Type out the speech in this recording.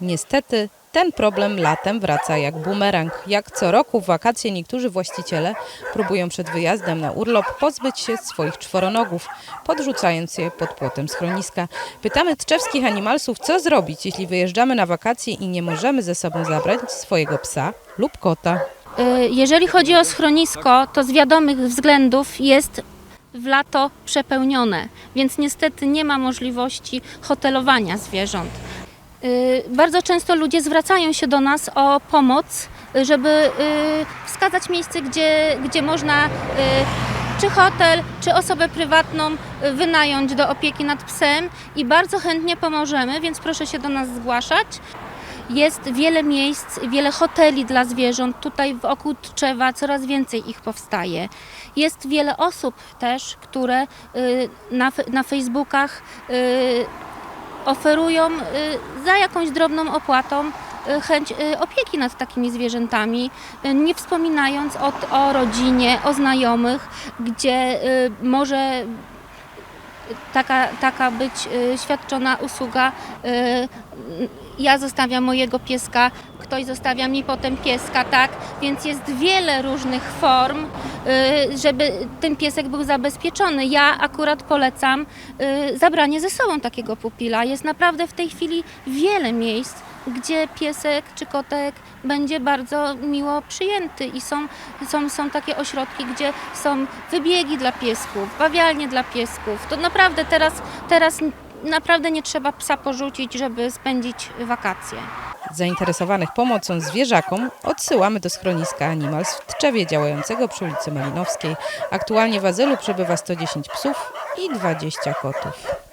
Niestety ten problem latem wraca jak bumerang. Jak co roku w wakacje niektórzy właściciele próbują przed wyjazdem na urlop pozbyć się swoich czworonogów, podrzucając je pod płotem schroniska. Pytamy tczewskich animalsów, co zrobić, jeśli wyjeżdżamy na wakacje i nie możemy ze sobą zabrać swojego psa lub kota. Y, Jeżeli chodzi o schronisko, to z wiadomych względów jest w lato przepełnione, więc niestety nie ma możliwości hotelowania zwierząt. Y, Bardzo często ludzie zwracają się do nas o pomoc, żeby y, wskazać miejsce, gdzie, gdzie można y, czy hotel, czy osobę prywatną wynająć do opieki nad psem i bardzo chętnie pomożemy, więc proszę się do nas zgłaszać. Jest wiele miejsc, wiele hoteli dla zwierząt. Tutaj wokół Tczewa coraz więcej ich powstaje. Jest wiele osób też, które na, na Facebookach oferują y, za jakąś drobną opłatą y, chęć y, opieki nad takimi zwierzętami, nie wspominając o, o rodzinie, o znajomych, gdzie może taka, taka być świadczona usługa. Ja zostawiam mojego pieska, ktoś zostawia mi potem pieska, tak? Więc jest wiele różnych form, y, żeby ten piesek był zabezpieczony. Ja akurat polecam y, zabranie ze sobą takiego pupila. Jest naprawdę w tej chwili wiele miejsc, gdzie piesek czy kotek będzie bardzo miło przyjęty i są, są, są takie ośrodki, gdzie są wybiegi dla piesków, bawialnie dla piesków. To naprawdę teraz, teraz naprawdę nie trzeba psa porzucić, żeby spędzić wakacje. Zainteresowanych pomocą zwierzakom odsyłamy do schroniska Animals w Tczewie działającego przy ulicy Malinowskiej. Aktualnie w azylu przebywa 110 psów i 20 kotów.